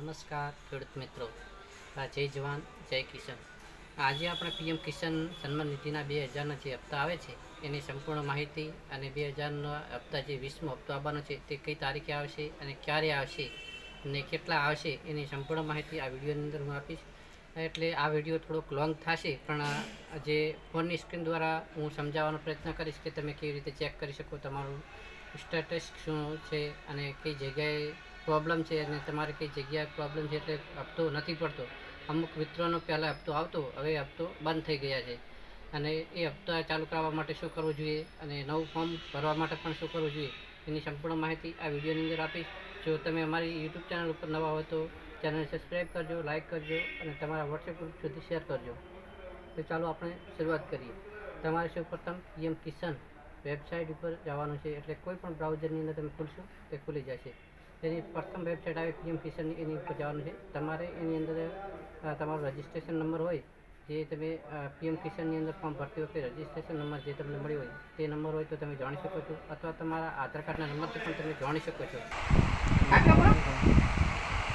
નમસ્કાર ખેડૂત મિત્રો. જય જવાન, જય કિશન આજે આપણે પીએમ કિસાન સન્માન નિધિના બે હજારના જે હપ્તા આવે છે, એની સંપૂર્ણ માહિતી અને બે હજારના હપ્તા જે વીસમો હપ્તો આવવાનો છે, તે કઈ તારીખે આવશે અને ક્યારે આવશે અને કેટલા આવશે, એની સંપૂર્ણ માહિતી આ વિડીયોની અંદર હું આપીશ. એટલે આ વીડિયો થોડોક લોંગ થશે, પણ જે ફોનની સ્ક્રીન દ્વારા હું સમજાવવાનો પ્રયત્ન કરીશ કે તમે કેવી રીતે ચેક કરી શકો, તમારું સ્ટેટસ શું છે અને કઈ જગ્યાએ પ્રોબ્લેમ છે અને તમારે કઈ જગ્યાએ પ્રોબ્લેમ છે એટલે હપ્તો નથી પડતો. અમુક મિત્રોનો પહેલાં હપ્તો આવતો, હવે હપ્તો બંધ થઈ ગયા છે. અને એ હપ્તા ચાલુ કરવા માટે શું કરવું જોઈએ? અને નવું ફોર્મ ભરવા માટે પણ શું કરવું જોઈએ? એની સંપૂર્ણ માહિતી આ વિડીયોની અંદર આપીશ. જો તમે અમારી યુટ્યુબ ચેનલ ઉપર નવા હોય તો ચેનલ સબસ્ક્રાઈબ કરજો, લાઇક કરજો અને તમારા વોટ્સએપ ગ્રુપ સુધી શેર કરજો. તો ચાલો આપણે શરૂઆત કરીએ. તમારે સૌ પ્રથમ પીએમ કિસાન વેબસાઇટ ઉપર જવાનું છે. એટલે કોઈ પણ બ્રાઉઝરની અંદર તમે ખોલશો, તે ખુલી જશે. તેની પ્રથમ વેબસાઇટ આવે પીએમ કિસાનની એની ઉપર જવાનું છે. તમારે એની અંદર તમારો રજિસ્ટ્રેશન નંબર હોય, જે તમે પીએમ કિસાનની અંદર ફોર્મ ભરતી વખતે રજિસ્ટ્રેશન નંબર જે તમને મળ્યો હોય, તે નંબર હોય તો તમે જાણી શકો છો. અથવા તમારા આધાર કાર્ડના નંબરથી પણ તમે જાણી શકો છો.